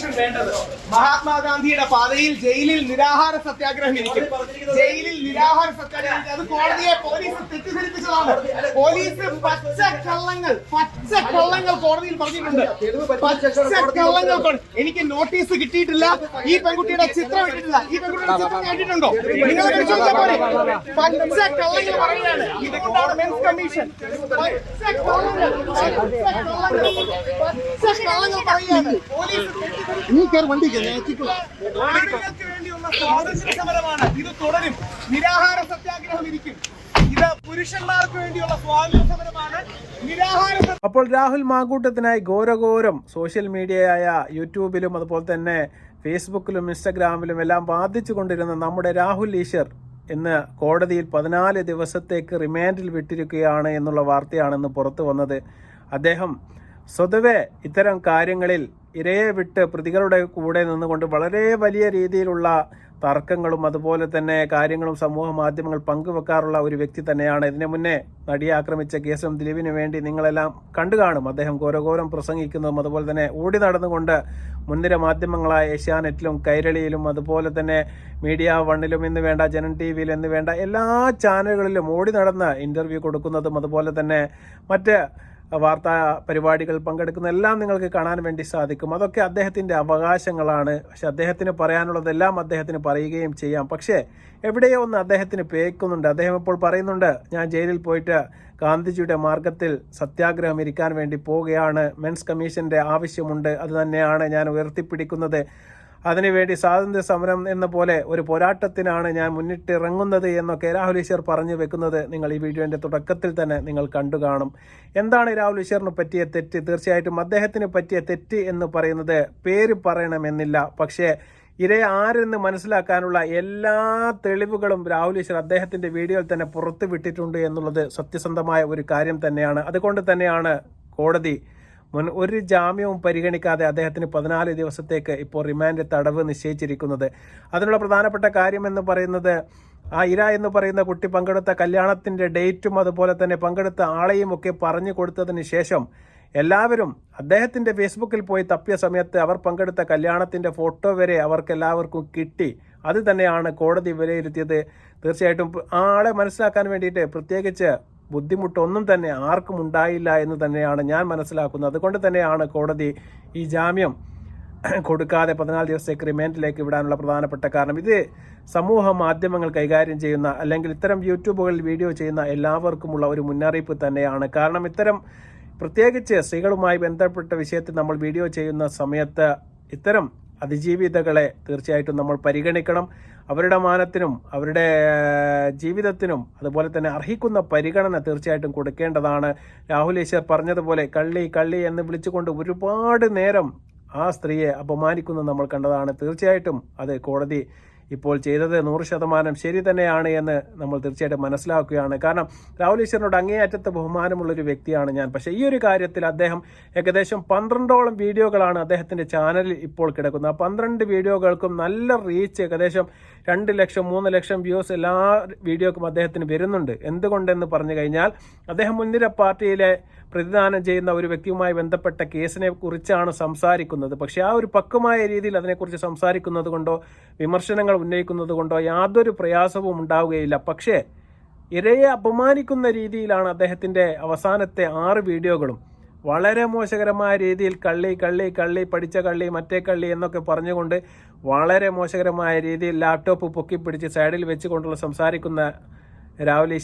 Commission വേണ്ടത്? മഹാത്മാഗാന്ധിയുടെ പാതയിൽ ജയിലിൽ നിരാഹാര സത്യാഗ്രഹം ഇരിക്കും. ജയിലിൽ നിരാഹാര സത്യാഗ്രഹം അത് കോടതിയെ പോലീസ് തെറ്റിദ്ധരിപ്പിച്ചതാണ്. പോലീസ് പച്ച കള്ളങ്ങൾ പച്ച കള്ളങ്ങൾ കോടതിയിൽ പറഞ്ഞിട്ടുണ്ട്. എനിക്ക് നോട്ടീസ് കിട്ടിയിട്ടില്ല. ഈ പെൺകുട്ടിയുടെ ചിത്രം ഇട്ടിട്ടില്ല. ഈ പെൺകുട്ടിയുടെ ചിത്രം കേട്ടിട്ടുണ്ടോ നിങ്ങൾ പച്ച കള്ളങ്ങൾ പറയുകയാണ് മെൻസ് കമ്മീഷൻ പച്ച കള്ളങ്ങൾ പറയുകയാണ്. പോലീസ് നീ കയറി വണ്ടി വേണ്ടിയുള്ള സ്വാതന്ത്ര്യ സമരമാണ്. ഇത് തുടരും. നിരാഹാര സത്യാഗ്രഹം ഇരിക്കും. ഇത് പുരുഷന്മാർക്ക് വേണ്ടിയുള്ള സ്വാതന്ത്ര്യ സമരമാണ്. അപ്പോൾ രാഹുൽ മാങ്കൂട്ടത്തിനായി ഘോരഘോരം സോഷ്യൽ മീഡിയയായ യൂട്യൂബിലും അതുപോലെ തന്നെ ഫേസ്ബുക്കിലും ഇൻസ്റ്റഗ്രാമിലും എല്ലാം ബാധിച്ചു കൊണ്ടിരുന്ന നമ്മുടെ രാഹുൽ ഈശ്വർ ഇന്ന് കോടതിയിൽ പതിനാല് ദിവസത്തേക്ക് റിമാൻഡിൽ വിട്ടിരിക്കുകയാണ് എന്നുള്ള വാർത്തയാണ് ഇന്ന് പുറത്തു വന്നത്. അദ്ദേഹം സ്വതവേ ഇത്തരം കാര്യങ്ങളിൽ ഇരയെ വിട്ട് പ്രതികളുടെ കൂടെ നിന്നുകൊണ്ട് വളരെ വലിയ രീതിയിലുള്ള തർക്കങ്ങളും അതുപോലെ തന്നെ കാര്യങ്ങളും സമൂഹ മാധ്യമങ്ങൾ പങ്കുവെക്കാറുള്ള ഒരു വ്യക്തി തന്നെയാണ്. ഇതിനു മുന്നേ നടിയെ ആക്രമിച്ച കേസും ദിലീപിന് വേണ്ടി നിങ്ങളെല്ലാം കണ്ടു കാണും അദ്ദേഹം ഘോരഘോരം പ്രസംഗിക്കുന്നതും അതുപോലെ തന്നെ ഓടി നടന്നുകൊണ്ട് മുൻനിര മാധ്യമങ്ങളായ ഏഷ്യാനെറ്റിലും കൈരളിയിലും അതുപോലെ തന്നെ മീഡിയ വണ്ണിലും എന്ന് വേണ്ട ജനൻ ടി വിയിൽ എന്ന് വേണ്ട എല്ലാ ചാനലുകളിലും ഓടി നടന്ന് ഇന്റർവ്യൂ കൊടുക്കുന്നതും അതുപോലെ തന്നെ മറ്റ് വാർത്താ പരിപാടികൾ പങ്കെടുക്കുന്ന എല്ലാം നിങ്ങൾക്ക് കാണാൻ വേണ്ടി സാധിക്കും. അതൊക്കെ അദ്ദേഹത്തിന്റെ അവകാശങ്ങളാണ്. പക്ഷെ അദ്ദേഹത്തിന് പറയാനുള്ളതെല്ലാം അദ്ദേഹത്തിന് പറയുകയും ചെയ്യാം. പക്ഷേ എവിടെയോ ഒന്ന് അദ്ദേഹത്തിന് പേക്കുന്നുണ്ട് അദ്ദേഹം ഇപ്പോൾ പറയുന്നുണ്ട് ഞാൻ ജയിലിൽ പോയിട്ട് ഗാന്ധിജിയുടെ മാർഗത്തിൽ സത്യാഗ്രഹം ഇരിക്കാൻ വേണ്ടി പോവുകയാണ്. മെൻസ് കമ്മീഷന്റെ ആവശ്യമുണ്ട്. അത് തന്നെയാണ് ഞാൻ ഉയർത്തിപ്പിടിക്കുന്നത്. അതിനുവേണ്ടി സ്വാതന്ത്ര്യ സമരം എന്ന പോലെ ഒരു പോരാട്ടത്തിനാണ് ഞാൻ മുന്നിട്ടിറങ്ങുന്നത് എന്നൊക്കെ രാഹുൽ ഈശ്വർ പറഞ്ഞു വെക്കുന്നത് നിങ്ങൾ ഈ വീഡിയോന്റെ തുടക്കത്തിൽ തന്നെ നിങ്ങൾ കണ്ടു കാണും. എന്താണ് രാഹുൽ ഈശ്വറിന് പറ്റിയ തെറ്റ്? തീർച്ചയായിട്ടും അദ്ദേഹത്തിന് പറ്റിയ തെറ്റ് എന്ന് പറയുന്നത് പേര് പറയണമെന്നില്ല. പക്ഷേ ഇരയെ ആരെന്ന് മനസ്സിലാക്കാനുള്ള എല്ലാ തെളിവുകളും രാഹുൽ ഈശ്വർ അദ്ദേഹത്തിന്റെ വീഡിയോയിൽ തന്നെ പുറത്തു വിട്ടിട്ടുണ്ട് എന്നുള്ളത് സത്യസന്ധമായ ഒരു കാര്യം തന്നെയാണ്. അതുകൊണ്ട് തന്നെയാണ് കോടതി മുൻ ഒരു ജാമ്യവും പരിഗണിക്കാതെ അദ്ദേഹത്തിന് പതിനാല് ദിവസത്തേക്ക് ഇപ്പോൾ റിമാൻഡ് തടവ് നിശ്ചയിച്ചിരിക്കുന്നത്. അതിനുള്ള പ്രധാനപ്പെട്ട കാര്യം എന്ന് പറയുന്നത് ആ ഇര എന്ന് പറയുന്ന കുട്ടി പങ്കെടുത്ത കല്യാണത്തിന്റെ ഡേറ്റും അതുപോലെ തന്നെ പങ്കെടുത്ത ആളെയും ഒക്കെ പറഞ്ഞു കൊടുത്തതിന് ശേഷം എല്ലാവരും അദ്ദേഹത്തിന്റെ ഫേസ്ബുക്കിൽ പോയി തപ്പിയ സമയത്ത് അവർ പങ്കെടുത്ത കല്യാണത്തിന്റെ ഫോട്ടോ വരെ അവർക്ക് എല്ലാവർക്കും കിട്ടി. അത് തന്നെയാണ് കോടതി വിലയിരുത്തിയത്. തീർച്ചയായിട്ടും ആളെ മനസ്സിലാക്കാൻ വേണ്ടിയിട്ട് പ്രത്യേകിച്ച് ബുദ്ധിമുട്ടൊന്നും തന്നെ ആർക്കും ഉണ്ടായില്ല എന്ന് തന്നെയാണ് ഞാൻ മനസ്സിലാക്കുന്നത്. അതുകൊണ്ട് തന്നെയാണ് കോടതി ഈ ജാമ്യം കൊടുക്കാതെ പതിനാല് ദിവസത്തേക്ക് റിമാൻഡിലേക്ക് വിടാനുള്ള പ്രധാനപ്പെട്ട കാരണം. ഇത് സമൂഹ മാധ്യമങ്ങൾ കൈകാര്യം ചെയ്യുന്ന അല്ലെങ്കിൽ ഇത്തരം യൂട്യൂബുകളിൽ വീഡിയോ ചെയ്യുന്ന എല്ലാവർക്കുമുള്ള ഒരു മുന്നറിയിപ്പ് തന്നെയാണ്. കാരണം ഇത്തരം പ്രത്യേകിച്ച് സ്ത്രീകളുമായി ബന്ധപ്പെട്ട വിഷയത്തിൽ നമ്മൾ വീഡിയോ ചെയ്യുന്ന സമയത്ത് ഇത്തരം അതിജീവിതകളെ തീർച്ചയായിട്ടും നമ്മൾ പരിഗണിക്കണം. അവരുടെ മാനത്തിനും അവരുടെ ജീവിതത്തിനും അതുപോലെ തന്നെ അർഹിക്കുന്ന പരിഗണന തീർച്ചയായിട്ടും കൊടുക്കേണ്ടതാണ്. രാഹുൽ ഈശ്വർ പറഞ്ഞതുപോലെ കള്ളി കള്ളി എന്ന് വിളിച്ചുകൊണ്ട് ഒരുപാട് നേരം ആ സ്ത്രീയെ അപമാനിക്കുന്നത് നമ്മൾ കണ്ടതാണ്. തീർച്ചയായിട്ടും അത് കോടതി ഇപ്പോൾ ചെയ്തത് നൂറ് ശതമാനം ശരി തന്നെയാണ് എന്ന് നമ്മൾ തീർച്ചയായിട്ടും മനസ്സിലാക്കുകയാണ്. കാരണം രാഹുൽ ഈശ്വരനോട് അങ്ങേയറ്റത്തെ ബഹുമാനമുള്ളൊരു വ്യക്തിയാണ് ഞാൻ. പക്ഷേ ഈ ഒരു കാര്യത്തിൽ അദ്ദേഹം ഏകദേശം പന്ത്രണ്ടോളം വീഡിയോകളാണ് അദ്ദേഹത്തിന്റെ ചാനലിൽ ഇപ്പോൾ കിടക്കുന്നത്. ആ പന്ത്രണ്ട് വീഡിയോകൾക്കും നല്ല റീച്ച് ഏകദേശം രണ്ട് ലക്ഷം മൂന്ന് ലക്ഷം വ്യൂസ് എല്ലാ വീഡിയോക്കും അദ്ദേഹത്തിന് വരുന്നുണ്ട്. എന്തുകൊണ്ടെന്ന് പറഞ്ഞു കഴിഞ്ഞാൽ അദ്ദേഹം മുൻനിര പാർട്ടിയിലെ പ്രതിദാനം ചെയ്യുന്ന ഒരു വ്യക്തിയുമായി ബന്ധപ്പെട്ട കേസിനെ കുറിച്ചാണ് സംസാരിക്കുന്നത്. പക്ഷേ ആ ഒരു പക്വമായ രീതിയിൽ അതിനെക്കുറിച്ച് സംസാരിക്കുന്നത് കൊണ്ടോ വിമർശനങ്ങൾ ഉന്നയിക്കുന്നത് കൊണ്ടോ യാതൊരു പ്രയാസവും ഉണ്ടാവുകയില്ല. പക്ഷേ ഇരയെ അപമാനിക്കുന്ന രീതിയിലാണ് അദ്ദേഹത്തിന്റെ അവസാനത്തെ ആറ് വീഡിയോകളും. വളരെ മോശകരമായ രീതിയിൽ കള്ളി കള്ളി കള്ളി പഠിച്ച കള്ളി മറ്റേ കള്ളി എന്നൊക്കെ പറഞ്ഞുകൊണ്ട് വളരെ മോശകരമായ രീതിയിൽ ലാപ്ടോപ്പ് പൊക്കി പിടിച്ച് സൈഡിൽ വെച്ചുകൊണ്ടുള്ള സംസാരിക്കുന്ന രാഹുൽ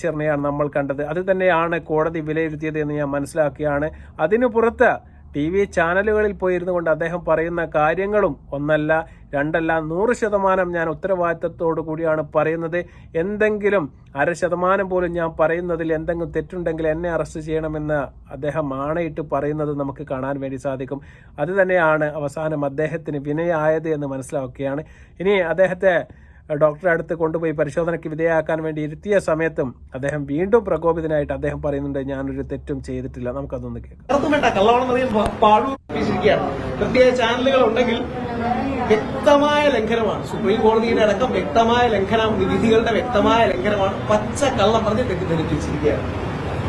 നമ്മൾ കണ്ടത്. അത് തന്നെയാണ് കോടതി വിലയിരുത്തിയത് എന്ന് ഞാൻ മനസ്സിലാക്കിയാണ്. അതിനു പുറത്ത് ടി വി ചാനലുകളിൽ പോയിരുന്നു കൊണ്ട് അദ്ദേഹം പറയുന്ന കാര്യങ്ങളും ഒന്നല്ല. രണ്ടല്ല നൂറ് ശതമാനം ഞാൻ ഉത്തരവാദിത്തത്തോടു കൂടിയാണ് പറയുന്നത്. എന്തെങ്കിലും അര ശതമാനം പോലും ഞാൻ പറയുന്നതിൽ എന്തെങ്കിലും തെറ്റുണ്ടെങ്കിൽ എന്നെ അറസ്റ്റ് ചെയ്യണമെന്ന് അദ്ദേഹം ആണയിട്ട് പറയുന്നത് നമുക്ക് കാണാൻ വേണ്ടി സാധിക്കും. അത് തന്നെയാണ് അവസാനം അദ്ദേഹത്തിന് വിനയായത് എന്ന് മനസ്സിലാക്കുകയാണ് ഇനി അദ്ദേഹത്തെ ഡോക്ടറെ അടുത്ത് കൊണ്ടുപോയി പരിശോധനയ്ക്ക് വിധേയമാക്കാൻ വേണ്ടി ഇരുത്തിയ സമയത്തും അദ്ദേഹം വീണ്ടും പ്രകോപിതനായിട്ട് അദ്ദേഹം പറയുന്നുണ്ട് ഞാനൊരു തെറ്റും ചെയ്തിട്ടില്ല. നമുക്കതൊന്ന് കേൾക്കാം. പ്രത്യേക ചാനലുകൾ ഉണ്ടെങ്കിൽ വ്യക്തമായ ലംഘനമാണ്. സുപ്രീം കോടതിയുടെ അടക്കം വ്യക്തമായ ലംഘനം വിധികളുടെ വ്യക്തമായ ലംഘനമാണ്. പച്ച കള്ളം പറഞ്ഞ് തെറ്റിദ്ധരിപ്പിച്ചിരിക്കുകയാണ്.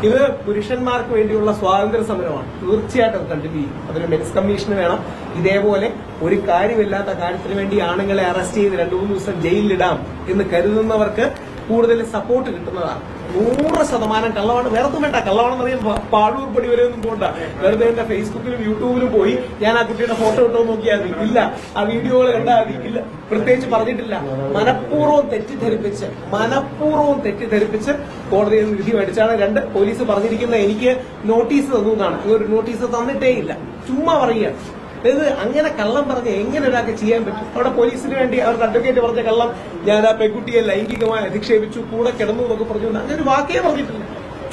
ഇത് പുരുഷന്മാർക്ക് വേണ്ടിയുള്ള സ്വാതന്ത്ര്യ സമരമാണ്. തീർച്ചയായിട്ടും കണ്ടിന്യൂ ചെയ്യും അതിന് മെൻസ് കമ്മീഷൻ വേണം. ഇതേപോലെ ഒരു കാര്യമില്ലാത്ത കാര്യത്തിന് വേണ്ടി ആണുങ്ങളെ അറസ്റ്റ് ചെയ്ത് രണ്ടു മൂന്ന് ദിവസം ജയിലിലിടാം എന്ന് കരുതുന്നവർക്ക് കൂടുതൽ സപ്പോർട്ട് കിട്ടുന്നതാണ്. നൂറ് ശതമാനം കള്ളമാണ് വേറെ ഒന്നും വേണ്ട. കള്ളമാണെന്ന് അറിയാൻ പാഴൂർ പടി വരെ ഒന്നും പോണ്ട. വെറുതെ എന്റെ ഫേസ്ബുക്കിലും യൂട്യൂബിലും പോയി ഞാൻ ആ കുട്ടിയുടെ ഫോട്ടോ ഇട്ടോ നോക്കിയാൽ മതി. ഇല്ല. ആ വീഡിയോകൾ കണ്ടാൽ മതി. ഇല്ല. പ്രത്യേകിച്ച് പറഞ്ഞിട്ടില്ല. മനഃപൂർവം തെറ്റിദ്ധരിപ്പിച്ച് മനഃപൂർവം തെറ്റിദ്ധരിപ്പിച്ച് കോടതിയിൽ നിന്ന് വിധി മേടിച്ചാണ് രണ്ട് പോലീസ് പറഞ്ഞിരിക്കുന്ന എനിക്ക് നോട്ടീസ് തന്നു എന്നാണ്. ഒരു നോട്ടീസ് തന്നിട്ടേ ഇല്ല. ചുമ്മാ പറയുകയാണ്. അതായത് അങ്ങനെ കള്ളം പറഞ്ഞ് എങ്ങനെ ഒരാൾക്ക് ചെയ്യാൻ പറ്റും? അവിടെ പോലീസിന് വേണ്ടി അവരുടെ അഡ്വക്കേറ്റ് പറഞ്ഞ കള്ളം ഞാൻ ആ പെൺകുട്ടിയെ ലൈംഗികമായി അധിക്ഷേപിച്ചു കൂടെ കിടന്നു എന്നൊക്കെ പറഞ്ഞു. അങ്ങനെ ഒരു വാക്കേ പറഞ്ഞിട്ടില്ല.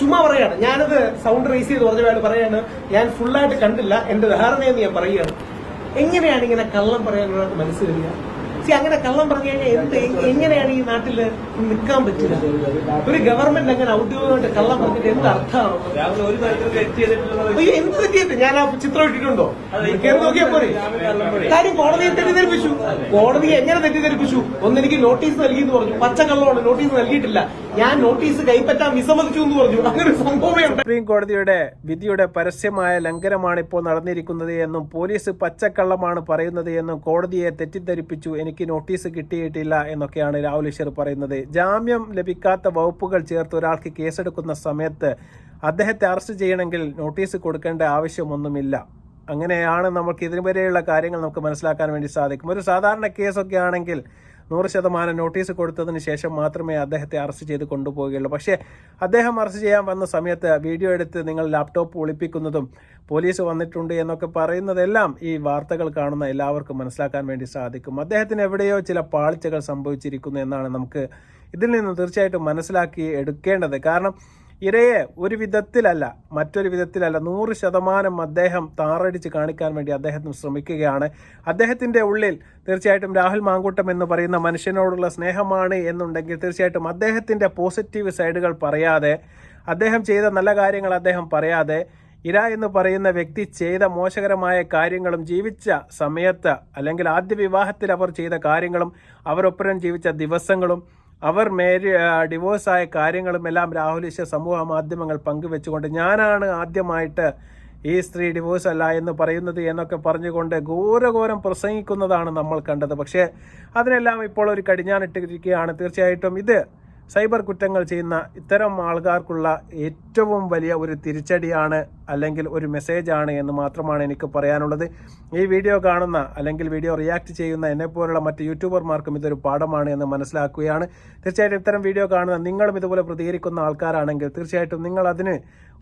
ചുമ്മാ പറയാണ്. ഞാനത് സൗണ്ട് റേസ് ചെയ്ത് പറഞ്ഞ പറയാണ് ഞാൻ ഫുള്ളായിട്ട് കണ്ടില്ല. എന്റെ ധാരണയെന്ന് ഞാൻ പറയുകയാണ്. എങ്ങനെയാണ് ഇങ്ങനെ കള്ളം പറയാൻ ഒരാൾക്ക് അങ്ങനെ കള്ളം പറഞ്ഞു കഴിഞ്ഞാൽ എന്ത്? എങ്ങനെയാണ് ഈ നാട്ടിൽ നിൽക്കാൻ പറ്റില്ല ഒരു ഗവൺമെന്റ് അങ്ങനെ ഔദ്യോഗികമായിട്ട് കള്ളം പറഞ്ഞിട്ട് എന്ത് അർത്ഥമാണ് എന്ത് തെറ്റിയത് ഞാൻ ആ ചിത്രം ഇട്ടിട്ടുണ്ടോ? കേറി നോക്കിയാ പോരെ? കാര്യം കോടതിയെ തെറ്റിദ്ധരിപ്പിച്ചു. കോടതിയെ എങ്ങനെ തെറ്റിദ്ധരിപ്പിച്ചു? ഒന്നെനിക്ക് നോട്ടീസ് നൽകി എന്ന് പറഞ്ഞു പച്ചക്കള്ളമാണ് നോട്ടീസ് നൽകിയിട്ടില്ല. ഞാൻ നോട്ടീസ് കൈപ്പറ്റാൻ വിസമ്മതിച്ചു എന്ന് പറഞ്ഞു. അങ്ങനെ സംഭവമേ സുപ്രീം കോടതിയുടെ വിധിയുടെ പരസ്യമായ ലംഘനമാണ് ഇപ്പോൾ നടന്നിരിക്കുന്നത് എന്നും പോലീസ് പച്ചക്കള്ളമാണ് പറയുന്നത് എന്നും കോടതിയെ തെറ്റിദ്ധരിപ്പിച്ചു. എനിക്ക് നോട്ടീസ് കിട്ടിയിട്ടില്ല എന്നൊക്കെയാണ് രാഹുൽ ഈശ്വർ പറയുന്നത്. ജാമ്യം ലഭിക്കാത്ത വകുപ്പുകൾ ചേർത്ത് ഒരാൾക്ക് കേസെടുക്കുന്ന സമയത്ത് അദ്ദേഹത്തെ അറസ്റ്റ് ചെയ്യണമെങ്കിൽ നോട്ടീസ് കൊടുക്കേണ്ട ആവശ്യമൊന്നുമില്ല. അങ്ങനെയാണ് നമുക്ക് ഇതിനുവരെയുള്ള കാര്യങ്ങൾ നമുക്ക് മനസ്സിലാക്കാൻ വേണ്ടി സാധിക്കും. ഒരു സാധാരണ കേസൊക്കെ ആണെങ്കിൽ നൂറ് ശതമാനം നോട്ടീസ് കൊടുത്തതിന് ശേഷം മാത്രമേ അദ്ദേഹത്തെ അറസ്റ്റ് ചെയ്ത് കൊണ്ടുപോവുകയുള്ളൂ. പക്ഷേ അദ്ദേഹം അറസ്റ്റ് ചെയ്യാൻ വന്ന സമയത്ത് വീഡിയോ എടുത്ത് നിങ്ങൾ ലാപ്ടോപ്പ് ഒളിപ്പിക്കുന്നതും പോലീസ് വന്നിട്ടുണ്ട് എന്നൊക്കെ പറയുന്നതെല്ലാം ഈ വാർത്തകൾ കാണുന്ന എല്ലാവർക്കും മനസ്സിലാക്കാൻ വേണ്ടി സാധിക്കും. അദ്ദേഹത്തിന് എവിടെയോ ചില പാളിച്ചകൾ സംഭവിച്ചിരിക്കുന്നു എന്നാണ് നമുക്ക് ഇതിൽ നിന്ന് തീർച്ചയായിട്ടും മനസ്സിലാക്കി എടുക്കേണ്ടത്. കാരണം ഇരയെ ഒരു വിധത്തിലല്ല മറ്റൊരു വിധത്തിലല്ല നൂറ് ശതമാനം അദ്ദേഹം താറടിച്ച് കാണിക്കാൻ വേണ്ടി അദ്ദേഹത്തിന് ശ്രമിക്കുകയാണ്. അദ്ദേഹത്തിന്റെ ഉള്ളിൽ തീർച്ചയായിട്ടും രാഹുൽ മാങ്കൂട്ടം എന്ന് പറയുന്ന മനുഷ്യനോടുള്ള സ്നേഹമാണ് എന്നുണ്ടെങ്കിൽ തീർച്ചയായിട്ടും അദ്ദേഹത്തിന്റെ പോസിറ്റീവ് സൈഡുകൾ പറയാതെ അദ്ദേഹം ചെയ്ത നല്ല കാര്യങ്ങൾ അദ്ദേഹം പറയാതെ ഇര എന്ന് പറയുന്ന വ്യക്തി ചെയ്ത മോശകരമായ കാര്യങ്ങളും ജീവിച്ച സമയത്ത് അല്ലെങ്കിൽ ആദ്യ വിവാഹത്തിൽ അവർ ചെയ്ത കാര്യങ്ങളും അവരൊപ്പരം ജീവിച്ച ദിവസങ്ങളും അവർ മേരി ഡിവോഴ്സായ കാര്യങ്ങളും എല്ലാം ഈശ്വർ സമൂഹ മാധ്യമങ്ങൾ പങ്കുവെച്ചുകൊണ്ട് ഞാനാണ് ആദ്യമായിട്ട് ഈ സ്ത്രീ ഡിവോഴ്സ് അല്ല എന്ന് പറയുന്നത് എന്നൊക്കെ പറഞ്ഞുകൊണ്ട് ഘോരഘോരം പ്രസംഗിക്കുന്നതാണ് നമ്മൾ കണ്ടത്. പക്ഷേ അതിനെല്ലാം ഇപ്പോൾ ഒരു കടിഞ്ഞാണിട്ടിരിക്കുകയാണ്. തീർച്ചയായിട്ടും ഇത് സൈബർ കുറ്റങ്ങൾ ചെയ്യുന്ന ഇത്തരം ആൾക്കാർക്കുള്ള ഏറ്റവും വലിയ ഒരു തിരിച്ചടിയാണ് അല്ലെങ്കിൽ ഒരു മെസ്സേജാണ് എന്ന് മാത്രമാണ് എനിക്ക് പറയാനുള്ളത്. ഈ വീഡിയോ കാണുന്ന അല്ലെങ്കിൽ വീഡിയോ റിയാക്ട് ചെയ്യുന്ന എന്നെപ്പോലുള്ള മറ്റ് യൂട്യൂബർമാർക്കും ഇതൊരു പാഠമാണ് എന്ന് മനസ്സിലാക്കുകയാണ്. തീർച്ചയായിട്ടും ഇത്തരം വീഡിയോ കാണുന്ന നിങ്ങളും ഇതുപോലെ പ്രതികരിക്കുന്ന ആൾക്കാരാണെങ്കിൽ തീർച്ചയായിട്ടും നിങ്ങൾ അതിന്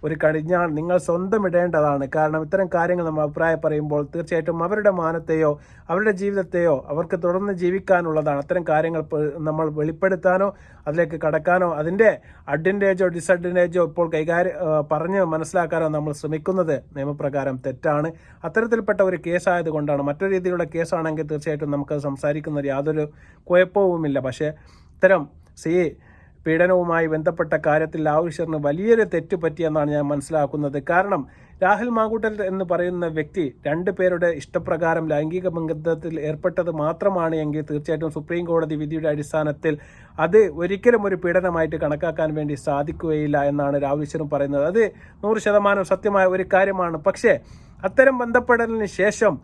ഒരു കടിഞ്ഞാൾ നിങ്ങൾ സ്വന്തം ഇടേണ്ടതാണ്. കാരണം ഇത്തരം കാര്യങ്ങൾ നമ്മൾ അഭിപ്രായം പറയുമ്പോൾ തീർച്ചയായിട്ടും അവരുടെ മാനത്തെയോ അവരുടെ ജീവിതത്തെയോ അവർക്ക് തുടർന്ന് ജീവിക്കാനുള്ളതാണ്. അത്തരം കാര്യങ്ങൾ നമ്മൾ വെളിപ്പെടുത്താനോ അതിലേക്ക് കടക്കാനോ അതിന്റെ അഡ്വന്റേജോ ഡിസഡ്വന്റേജോ ഇപ്പോൾ കൈകാര്യം പറഞ്ഞ് മനസ്സിലാക്കാനോ നമ്മൾ ശ്രമിക്കുന്നത് നിയമപ്രകാരം തെറ്റാണ്. അത്തരത്തിൽപ്പെട്ട ഒരു കേസായതുകൊണ്ടാണ് മറ്റൊരു രീതിയിലുള്ള കേസാണെങ്കിൽ തീർച്ചയായിട്ടും നമുക്ക് സംസാരിക്കുന്നത് യാതൊരു കുഴപ്പവുമില്ല. പക്ഷേ ഇത്തരം സി പീഡനവുമായി ബന്ധപ്പെട്ട കാര്യത്തിൽ ആവശ്യറിന് വലിയൊരു തെറ്റ് പറ്റിയെന്നാണ് ഞാൻ മനസ്സിലാക്കുന്നത്. കാരണം രാഹുൽ മാങ്കൂട്ടൽ എന്ന് പറയുന്ന വ്യക്തി രണ്ടു പേരുടെ ഇഷ്ടപ്രകാരം ലൈംഗിക ബന്ധത്തിൽ ഏർപ്പെട്ടത് മാത്രമാണ് എങ്കിൽ തീർച്ചയായിട്ടും സുപ്രീം കോടതി വിധിയുടെ അടിസ്ഥാനത്തിൽ അത് ഒരിക്കലും ഒരു പീഡനമായിട്ട് കണക്കാക്കാൻ വേണ്ടി സാധിക്കുകയില്ല എന്നാണ് രാഹുൽ ഈശ്വറും പറയുന്നത്. അത് നൂറ് ശതമാനം സത്യമായ ഒരു കാര്യമാണ്. പക്ഷേ അത്തരം ബന്ധപ്പെടലിന് ശേഷം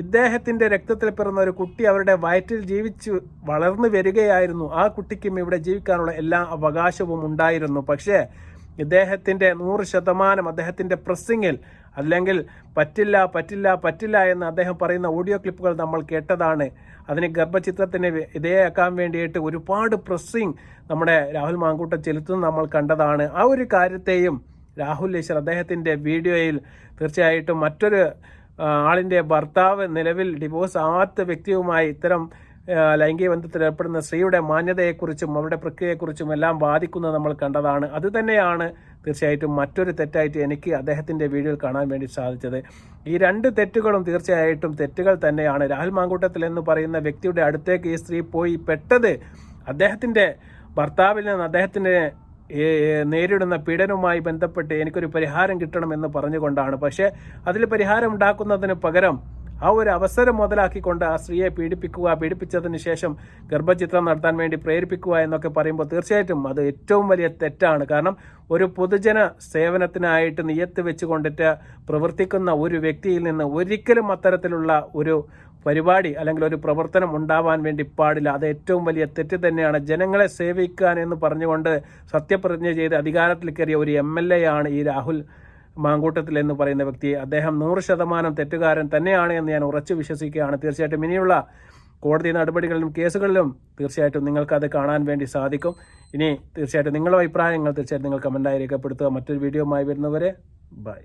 ഇദ്ദേഹത്തിന്റെ രക്തത്തിൽ പിറന്ന ഒരു കുട്ടി അവരുടെ വയറ്റിൽ ജീവിച്ച് വളർന്നു വരികയായിരുന്നു. ആ കുട്ടിക്കും ഇവിടെ ജീവിക്കാനുള്ള എല്ലാ അവകാശവും ഉണ്ടായിരുന്നു. പക്ഷേ ഇദ്ദേഹത്തിന്റെ നൂറ് ശതമാനം അദ്ദേഹത്തിന്റെ പ്രസ്സിങ്ങിൽ അല്ലെങ്കിൽ പറ്റില്ല പറ്റില്ല പറ്റില്ല എന്ന് അദ്ദേഹം പറയുന്ന ഓഡിയോ ക്ലിപ്പുകൾ നമ്മൾ കേട്ടതാണ്. അതിന് ഗർഭചിത്രത്തിന് ഇതേയാക്കാൻ വേണ്ടിയിട്ട് ഒരുപാട് പ്രസ്സിങ് നമ്മുടെ രാഹുൽ മാങ്കൂട്ടം ചെലുത്തുന്നത് നമ്മൾ കണ്ടതാണ്. ആ ഒരു കാര്യത്തെയും രാഹുൽ ഈശ്വർ അദ്ദേഹത്തിന്റെ വീഡിയോയിൽ തീർച്ചയായിട്ടും മറ്റൊരു ആ, ആളിന്റെ ഭർത്താവ് നിലവിൽ ഡിവോഴ്സ് ആവാത്ത വ്യക്തിയുമായി ഇത്തരം ലൈംഗിക ബന്ധത്തിൽ ഏർപ്പെടുന്ന സ്ത്രീയുടെ മാന്യതയെക്കുറിച്ചും അവരുടെ പ്രക്രിയയെക്കുറിച്ചും എല്ലാം ബാധിക്കുന്നത് നമ്മൾ കണ്ടതാണ്. അതുതന്നെയാണ് തീർച്ചയായിട്ടും മറ്റൊരു തെറ്റായിട്ട് എനിക്ക് അദ്ദേഹത്തിന്റെ വീഡിയോയിൽ കാണാൻ വേണ്ടി സാധിച്ചത്. ഈ രണ്ട് തെറ്റുകളും തീർച്ചയായിട്ടും തെറ്റുകൾ തന്നെയാണ്. രാഹുൽ മാങ്കൂട്ടത്തിൽ എന്ന് പറയുന്ന വ്യക്തിയുടെ അടുത്തേക്ക് ഈ സ്ത്രീ പോയി പെട്ടത് അദ്ദേഹത്തിന്റെ ഭർത്താവിൽ നിന്ന് അദ്ദേഹത്തിന്റെ ഏ, നേരിടുന്ന പീഡനവുമായി ബന്ധപ്പെട്ട് എനിക്കൊരു പരിഹാരം കിട്ടണമെന്ന് പറഞ്ഞുകൊണ്ടാണ്. പക്ഷേ അതിൽ പരിഹാരം ഉണ്ടാക്കുന്നതിന് പകരം ആ ഒരു അവസരം മുതലാക്കിക്കൊണ്ട് ആ സ്ത്രീയെ പീഡിപ്പിക്കുക പീഡിപ്പിച്ചതിന് ശേഷം ഗർഭചിത്രം നടത്താൻ വേണ്ടി പ്രേരിപ്പിക്കുക എന്നൊക്കെ പറയുമ്പോൾ തീർച്ചയായിട്ടും അത് ഏറ്റവും വലിയ തെറ്റാണ്. കാരണം ഒരു പൊതുജന സേവനത്തിനായിട്ട് നിയത്ത് വെച്ചുകൊണ്ടിട്ട് പ്രവർത്തിക്കുന്ന ഒരു വ്യക്തിയിൽ നിന്ന് ഒരിക്കലും അത്തരത്തിലുള്ള ഒരു പരിപാടി അല്ലെങ്കിൽ ഒരു പ്രവർത്തനം ഉണ്ടാവാൻ വേണ്ടി പാടില്ല. അത് ഏറ്റവും വലിയ തെറ്റ് തന്നെയാണ്. ജനങ്ങളെ സേവിക്കാൻ എന്ന് പറഞ്ഞുകൊണ്ട് സത്യപ്രതിജ്ഞ ചെയ്ത് അധികാരത്തിൽ കയറിയ ഒരു എം എൽ എ ആണ് ഈ രാഹുൽ മാങ്കൂട്ടത്തിൽ എന്ന് പറയുന്ന വ്യക്തി. അദ്ദേഹം നൂറ് ശതമാനം തെറ്റുകാരൻ തന്നെയാണ് എന്ന് ഞാൻ ഉറച്ചു വിശ്വസിക്കുകയാണ്. തീർച്ചയായിട്ടും ഇനിയുള്ള കോടതി നടപടികളിലും കേസുകളിലും തീർച്ചയായിട്ടും നിങ്ങൾക്കത് കാണാൻ വേണ്ടി സാധിക്കും. ഇനി തീർച്ചയായിട്ടും നിങ്ങളുടെ അഭിപ്രായങ്ങൾ തീർച്ചയായിട്ടും നിങ്ങൾ കമന്റായി രേഖപ്പെടുത്തുക. മറ്റൊരു വീഡിയോയുമായി വരുന്നവരെ ബൈ